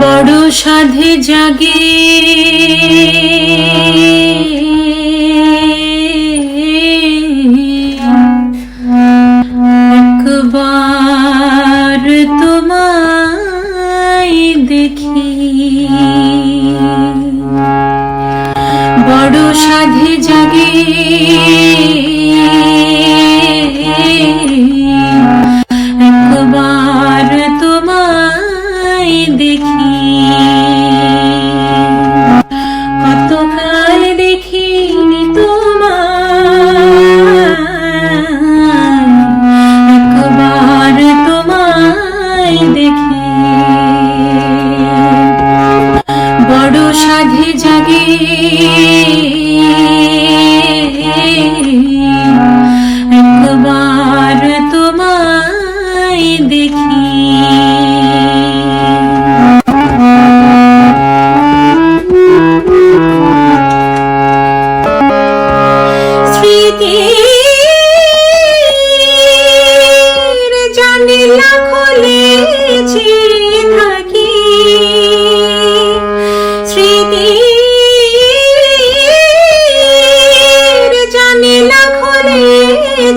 বড় সাধে জাগে। the bar.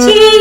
Tschüss.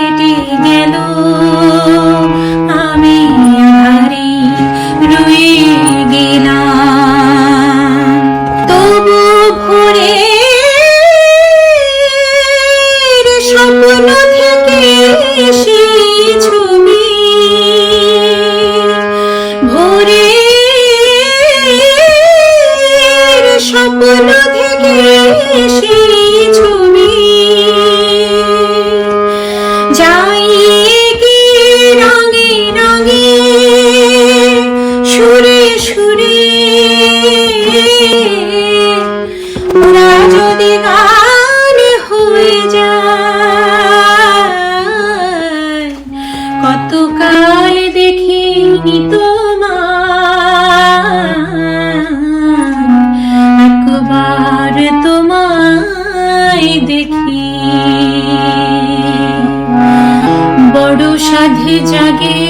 জাগে।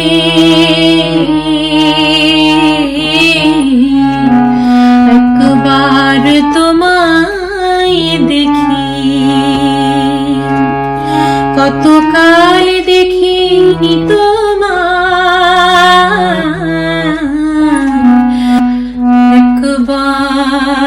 একবার তোমায় দেখি। কতকাল দেখি তোমার একবার